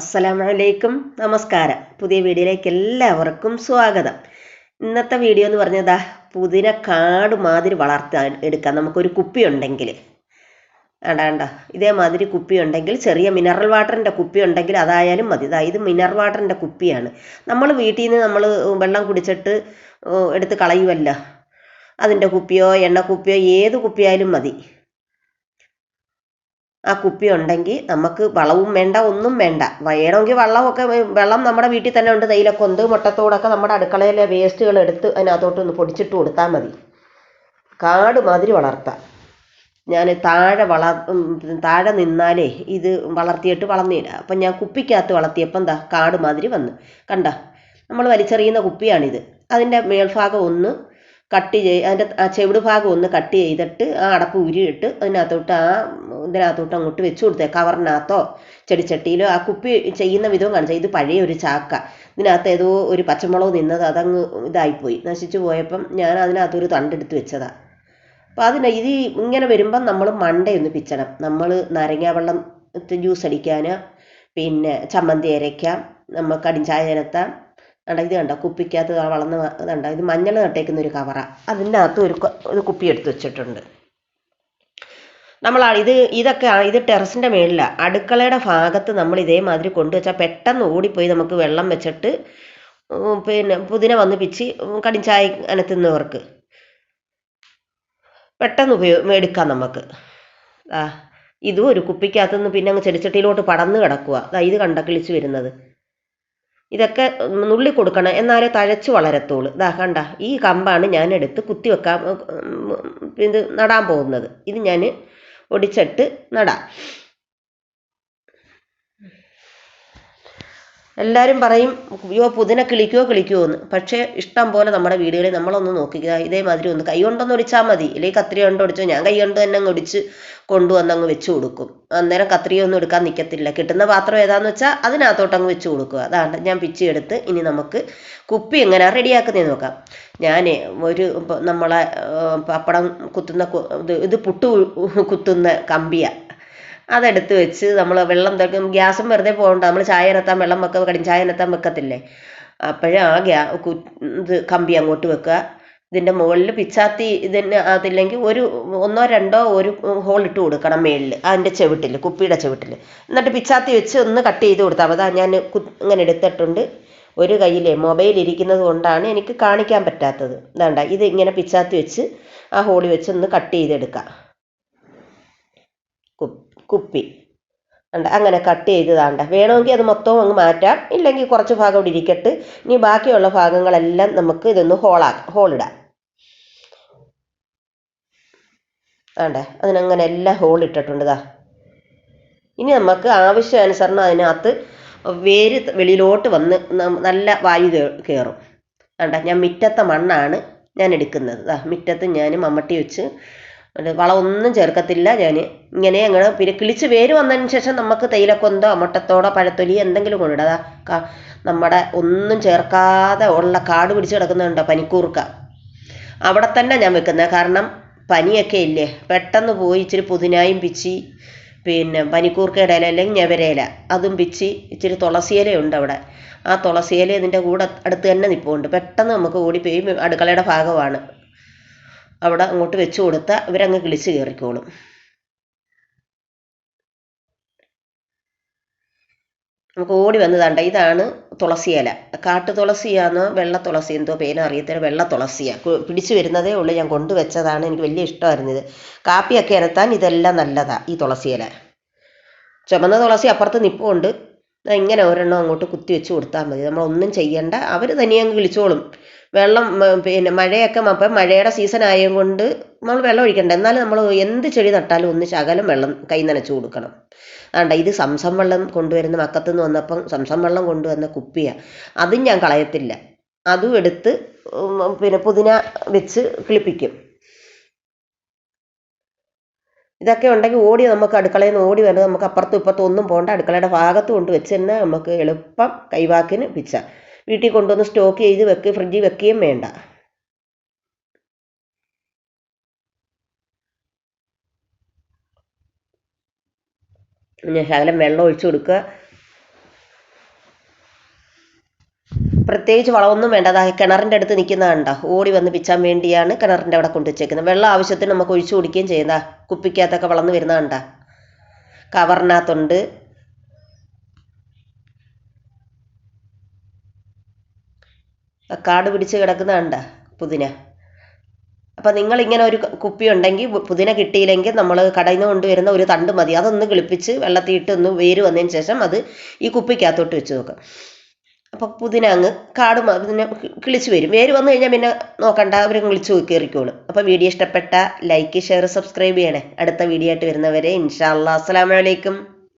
അസ്സലാമലൈക്കും. നമസ്കാരം. പുതിയ വീഡിയോയിലേക്ക് എല്ലാവർക്കും സ്വാഗതം. ഇന്നത്തെ വീഡിയോ എന്ന് പറഞ്ഞതാ പുതിന കാട് മാതിരി വളർത്താൻ എടുക്കാം നമുക്കൊരു കുപ്പി ഉണ്ടെങ്കിൽ വേണ്ട ഇതേമാതിരി കുപ്പി ഉണ്ടെങ്കിൽ ചെറിയ മിനറൽ വാട്ടറിന്റെ കുപ്പി ഉണ്ടെങ്കിൽ അതായാലും മതി. ഇതാ ഇത് മിനറൽ വാട്ടറിന്റെ കുപ്പിയാണ്. നമ്മൾ വീട്ടിൽ നിന്ന് നമ്മൾ വെള്ളം കുടിച്ചിട്ട് എടുത്ത് കളയുമല്ലോ അതിന്റെ കുപ്പിയോ എണ്ണ കുപ്പിയോ ഏത് കുപ്പിയായാലും മതി. ആ കുപ്പി ഉണ്ടെങ്കിൽ നമുക്ക് വളവും വേണ്ട ഒന്നും വേണ്ട. വേണമെങ്കിൽ വെള്ളമൊക്കെ വെള്ളം നമ്മുടെ വീട്ടിൽ തന്നെ ഉണ്ട്. തേയിലക്കൊന്ത് മുട്ടത്തോടൊക്കെ നമ്മുടെ അടുക്കളയിലെ വേസ്റ്റുകൾ എടുത്ത് അതിനകത്തോട്ട് ഒന്ന് പൊടിച്ചിട്ട് കൊടുത്താൽ മതി. കാട് മാതിരി വളർത്താം. ഞാൻ താഴെ വള താഴെ നിന്നാലേ ഇത് വളർത്തിയിട്ട് വളർന്നില്ല അപ്പം ഞാൻ കുപ്പിക്കകത്ത് വളർത്തിയപ്പം എന്താ കാട് മാതിരി വന്നു. കണ്ട? നമ്മൾ വലിച്ചെറിയുന്ന കുപ്പിയാണിത്. അതിന്റെ മേൽഭാഗം ഒന്ന് കട്ട് ചെയ് അതിന്റെ ആ ചെവിട് ഭാഗം ഒന്ന് കട്ട് ചെയ്തിട്ട് ആ അടപ്പ് ഉരിയിട്ട് അതിനകത്തോട്ട് ആ ഇതിനകത്തോട്ട് അങ്ങോട്ട് വെച്ചു കൊടുത്തേ കവറിനകത്തോ ചെടിച്ചട്ടിയിലോ ആ കുപ്പി ചെയ്യുന്ന വിധവും കാണിച്ചാൽ ഇത് പഴയ ഒരു ചാക്ക. ഇതിനകത്ത് ഏതോ ഒരു പച്ചമുളക് നിന്നത് അതങ്ങ് ഇതായിപ്പോയി. നശിച്ചു പോയപ്പം ഞാൻ അതിനകത്തൊരു തണ്ടെടുത്ത് വെച്ചതാണ് അപ്പോൾ അതിന് ഇത് ഇങ്ങനെ വരുമ്പം നമ്മൾ മണ്ടയൊന്ന് പിച്ചണം. നമ്മൾ നാരങ്ങ വെള്ളം ജ്യൂസ് അടിക്കാൻ പിന്നെ ചമ്മന്തി അരയ്ക്കാം നമ്മൾ കടിഞ്ചായ നിരത്താം കണ്ട ഇത് കണ്ട? കുപ്പിക്കകത്ത് വളർന്ന് കണ്ട? ഇത് മഞ്ഞൾ നട്ടേക്കുന്ന ഒരു കവറാണ് ഒരു ഒരു കുപ്പി എടുത്ത് വെച്ചിട്ടുണ്ട്. നമ്മൾ ഇത് ഇതൊക്കെ ഇത് ടെറസിന്റെ മേളിലാണ് അടുക്കളയുടെ ഭാഗത്ത് നമ്മൾ ഇതേമാതിരി കൊണ്ടുവച്ചാൽ പെട്ടെന്ന് ഓടിപ്പോയി നമുക്ക് വെള്ളം വെച്ചിട്ട് പിന്നെ പുതിന വന്ന് പിച്ച് കടിഞ്ചായ അനത്തുന്നവർക്ക്. പെട്ടെന്ന് ഉപയോഗ എടുക്കാം നമുക്ക്. ആ ഇതും ഒരു കുപ്പിക്കകത്ത് നിന്ന് പിന്നെ അങ്ങ് ചെടിച്ചട്ടിയിലോട്ട് പടന്ന് കിടക്കുക അതാ ഇത് കണ്ട കിളിച്ച് വരുന്നത്. ഇതൊക്കെ നുള്ളി കൊടുക്കണം. എന്നാലേ തഴച്ച് വളരത്തുള്ളൂ. ഇതാ കണ്ട ഈ കമ്പാണ് ഞാൻ എടുത്ത് കുത്തി വെക്കാൻ ഇത് നടാൻ പോകുന്നത്. ഇത് ഞാൻ ഒടിച്ചിട്ട് നടാം. എല്ലാവരും പറയും അയ്യോ പുതിന കിളിക്കുവോ കിളിക്കുവോ എന്ന്. പക്ഷേ ഇഷ്ടം പോലെ നമ്മുടെ വീടുകളിൽ നമ്മളൊന്ന് നോക്കിക്കുക ഇതേമാതിരി ഒന്ന് കൈ കൊണ്ടൊന്ന് ഒടിച്ചാൽ മതി. അല്ലെങ്കിൽ കത്രി കൊണ്ട് ഒടിച്ചോ ഞാൻ കൈ കൊണ്ട് തന്നെ അങ്ങ് ഒടിച്ച് കൊണ്ടുവന്ന് അങ്ങ് വെച്ച് കൊടുക്കും. അന്നേരം കത്രിയൊന്നും എടുക്കാൻ നിൽക്കത്തില്ല കിട്ടുന്ന പാത്രം ഏതാന്ന് വെച്ചാൽ അതിനകത്തോട്ട് അങ്ങ് വെച്ച് കൊടുക്കുക അതാണ് ഞാൻ പിച്ചി എടുത്ത് ഇനി നമുക്ക് കുപ്പി എങ്ങനെ റെഡിയാക്കുന്നതെന്ന് നോക്കാം. ഞാൻ ഒരു നമ്മളെ പപ്പടം കുത്തുന്ന ഇത് പുട്ട് കുത്തുന്ന കമ്പിയാണ് അതെടുത്ത് വെച്ച് നമ്മൾ വെള്ളം തിളക്കും ഗ്യാസും വെറുതെ പോകണ്ട. നമ്മൾ ചായ ഇനത്താൻ വെള്ളം വെക്കുക കടും ചായ ഇനത്താൻ വെക്കത്തില്ലേ? അപ്പോഴേ ആ ഗ്യാ ഇത് കമ്പി അങ്ങോട്ട് വെക്കുക ഇതിന്റെ മുകളിൽ പിച്ചാത്തി ഇതിന് അതില്ലെങ്കിൽ ഒരു ഒന്നോ രണ്ടോ ഒരു ഹോൾ ഇട്ട് കൊടുക്കണം മേളിൽ അതിന്റെ ചെവിട്ടിൽ കുപ്പിയുടെ ചെവിട്ടിൽ എന്നിട്ട് പിച്ചാത്തി വെച്ച് ഒന്ന് കട്ട് ചെയ്ത് കൊടുത്താൽ മതി. ഞാൻ ഇങ്ങനെ എടുത്തിട്ടുണ്ട്. ഒരു കയ്യിലെ മൊബൈൽ ഇരിക്കുന്നത് കൊണ്ടാണ് എനിക്ക് കാണിക്കാൻ പറ്റാത്തത്. വേണ്ട ഇത് ഇങ്ങനെ പിച്ചാത്തി വെച്ച് ആ ഹോളി വെച്ച് ഒന്ന് കട്ട് ചെയ്തെടുക്കാം. കുപ്പി. ഉണ്ട് അങ്ങനെ കട്ട് ചെയ്തതാണ്ട വേണമെങ്കിൽ അത് മൊത്തം അങ്ങ് മാറ്റാം. ഇല്ലെങ്കിൽ കുറച്ച് ഭാഗം ഇവിടെ ഇരിക്കട്ട്. ഇനി ബാക്കിയുള്ള ഭാഗങ്ങളെല്ലാം നമുക്ക് ഇതൊന്ന് ഹോളാ ഹോളിടാം. ആണ്ടേ അതിനങ്ങനെ എല്ലാം ഹോൾ ഇട്ടിട്ടുണ്ട് ഇതാ ഇനി നമുക്ക് ആവശ്യാനുസരണം അതിനകത്ത് വേര് വെളിയിലോട്ട് വന്ന് നല്ല വായു കയറും ആണ്ട ഞാൻ മിറ്റത്തെ മണ്ണാണ് ഞാൻ എടുക്കുന്നത്. ദാ മിറ്റത്ത് ഞാൻ മമ്മട്ടി വെച്ച് അത് വളമൊന്നും ചേർക്കത്തില്ല. ഞാൻ ഇങ്ങനെ അങ്ങനെ പിന്നെ കിളിച്ച് വേര് വന്നതിന് ശേഷം നമുക്ക് തേയിലക്കൊന്തോ മുട്ടത്തോടോ പഴത്തൊലി എന്തെങ്കിലും കൊണ്ടിടാം അതാ നമ്മുടെ ഒന്നും ചേർക്കാതെ ഉള്ള കാട് പിടിച്ച് കിടക്കുന്നുണ്ടോ പനിക്കൂർക്ക? അവിടെ തന്നെ ഞാൻ വെക്കുന്നത് കാരണം പനിയൊക്കെ ഇല്ലേ? പെട്ടെന്ന് പോയി ഇച്ചിരി പുതിനായും പിച്ചി പിന്നെ പനിക്കൂർക്കയുടെ ഇല അല്ലെങ്കിൽ ഞവരയില അതും പിച്ചി ഇച്ചിരി തുളസിയിലയുണ്ട് അവിടെ. ആ തുളസിയില ഇതിന്റെ കൂടെ അടുത്ത് തന്നെ നിൽപ്പുണ്ട് പെട്ടെന്ന് നമുക്ക് ഓടിപ്പോയി അടുക്കളയുടെ ഭാഗമാണ്. അവിടെ അങ്ങോട്ട് വെച്ച് കൊടുത്താൽ ഇവരങ്ങ് കിളിച്ച് കയറിക്കോളും. നമുക്ക് ഓടി വന്നതാണ്ട ഇതാണ് തുളസിയില കാട്ടു തുളസിയാണോ വെള്ള തുളസി എന്തോ പേന അറിയത്തില്ല. വെള്ള തുളസിയാ. പിടിച്ചു വരുന്നതേ ഉള്ളൂ. ഞാൻ കൊണ്ടുവച്ചതാണ് എനിക്ക് വലിയ ഇഷ്ടമായിരുന്നു ഇത് കാപ്പിയൊക്കെ ഇരത്താൻ ഇതെല്ലാം നല്ലതാ ഈ തുളസിയില ചുമന്ന തുളസി അപ്പുറത്ത് നിപ്പുണ്ട്. ഇങ്ങനെ ഒരെണ്ണം അങ്ങോട്ട് കുത്തി വെച്ച് കൊടുത്താൽ മതി. നമ്മളൊന്നും ചെയ്യണ്ട. അവർ തനിയെ അങ്ങ് വിളിച്ചോളും. വെള്ളം പിന്നെ മഴയൊക്കെ അപ്പം മഴയുടെ സീസൺ ആയതുകൊണ്ട് നമ്മൾ വെള്ളം ഒഴിക്കണ്ട. എന്നാലും നമ്മൾ എന്ത് ചെടി നട്ടാലും ഒന്ന് ശകലം വെള്ളം കൈ നനച്ച് കൊടുക്കണം. ആണ്ട ഇത് സംസം വെള്ളം കൊണ്ടുവരുന്ന മക്കത്തുനിന്ന് വന്നപ്പം സംസം വെള്ളം കൊണ്ടുവന്ന കുപ്പിയാണ് അതും ഞാൻ കളയത്തില്ല. അതും എടുത്ത് പിന്നെ പുതിന വെച്ച് കിളിപ്പിക്കും. ഇതൊക്കെ ഉണ്ടെങ്കിൽ ഓടി നമുക്ക് അടുക്കളയിൽ നിന്ന് ഓടി വരുന്നത് നമുക്ക് അപ്പുറത്തും ഇപ്പുറത്തും ഒന്നും പോകണ്ട അടുക്കളയുടെ ഭാഗത്ത് കൊണ്ട് വെച്ച് തന്നെ നമുക്ക് എളുപ്പം കൈവാക്കിന് പിച്ച. വീട്ടിൽ കൊണ്ടുവന്ന് സ്റ്റോക്ക് ചെയ്ത് വെക്ക് ഫ്രിഡ്ജിൽ വെക്കുകയും വേണ്ട. പിന്നെ ശകലം വെള്ളം ഒഴിച്ചു കൊടുക്കുക. പ്രത്യേകിച്ച് വളമൊന്നും വേണ്ട അതാ കിണറിന്റെ അടുത്ത് നിൽക്കുന്ന കണ്ട ഓടി വന്ന് പിച്ചാൻ വേണ്ടിയാണ് കിണറിന്റെ അവിടെ കൊണ്ടു വെച്ചേക്കുന്നത് വെള്ളം ആവശ്യത്തിന് നമുക്ക് ഒഴിച്ചു കുടിക്കുകയും ചെയ്യുന്ന കുപ്പിക്കകത്തൊക്കെ വളർന്ന് വരുന്ന കണ്ട കവറിനകത്തുണ്ട് കാട് പിടിച്ച് കിടക്കുന്ന കണ്ട പുതിന. നിങ്ങൾ ഇങ്ങനെ ഒരു കുപ്പി ഉണ്ടെങ്കിൽ പുതിന കിട്ടിയില്ലെങ്കിൽ നമ്മൾ കടയിൽ നിന്ന് കൊണ്ടുവരുന്ന ഒരു തണ്ട് മതി. അതൊന്ന് കിളിപ്പിച്ച് വെള്ളത്തിയിട്ട് ഒന്ന് വേര് വന്നതിന് ശേഷം അത് ഈ കുപ്പിക്കകത്തോട്ട് വെച്ച് നോക്കാം. അപ്പോൾ പുതിന അങ്ങ് കാട് പിന്നെ കിളിച്ച് വരും. വേര് വന്നു കഴിഞ്ഞാൽ പിന്നെ നോക്കണ്ട അവർ കിളിച്ച് കയറിക്കോളും. അപ്പോൾ വീഡിയോ ഇഷ്ടപ്പെട്ട ലൈക്ക് ഷെയർ സബ്സ്ക്രൈബ് ചെയ്യണേ. അടുത്ത വീഡിയോ ആയിട്ട് വരുന്നവരെ ഇൻഷാ അല്ലാ അസ്സലാമു അലൈക്കും.